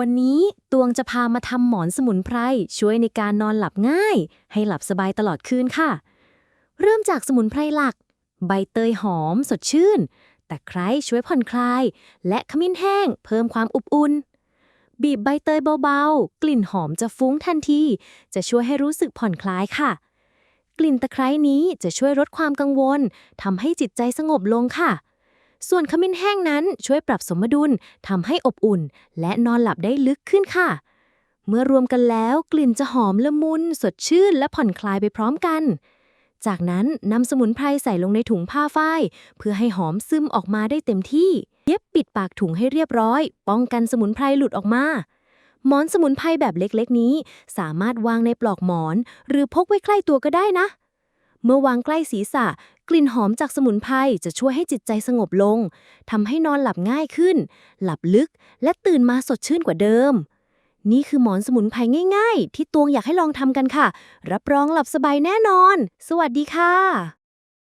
วันนี้ตวงจะพามาทำหมอนสมุนไพรช่วยในการนอนหลับง่าย ให้หลับสบายตลอดคืนค่ะ เริ่มจากสมุนไพรหลัก ใบเตยหอมสดชื่น แตะไครช่วยผ่อนคลาย และขมิ้นแห้ง เพิ่มความอบอุ่น บีบใบเตยเบาๆ กลิ่นหอมจะฟุ้งทันที จะช่วยให้รู้สึกผ่อนคลายค่ะ กลิ่นตะไคร้นี้จะช่วยลดความกังวลทำให้จิตใจสงบลงค่ะ ส่วนขมิ้นแห้งนั้นช่วยปรับสมดุลทำให้อบอุ่น และนอนหลับได้ลึกขึ้นค่ะ เมื่อรวมกันแล้วกลิ่นจะหอมละมุน สดชื่นและผ่อนคลายไปพร้อมกัน จากนั้นนำสมุนไพรใส่ลงในถุงผ้าฝ้าย เพื่อให้หอมซึมออกมาได้เต็มที่ เย็บปิดปากถุงให้เรียบร้อย ป้องกันสมุนไพรหลุดออกมาหมอนสมุนไพรแบบเล็กๆ นี้ สามารถวางในปลอกหมอน หรือพกไว้ใกล้ตัวก็ได้นะ เมื่อวางใกล้ศีรษะ กลิ่นหอมจากสมุนไพรจะช่วยให้จิตใจสงบลงทำให้นอนหลับง่ายขึ้น หลับลึกและตื่นมาสดชื่นกว่าเดิม นี่คือหมอนสมุนไพรง่าย ๆ ที่ตวงอยากให้ลองทำกันค่ะ รับรองหลับสบายแน่นอน สวัสดีค่ะ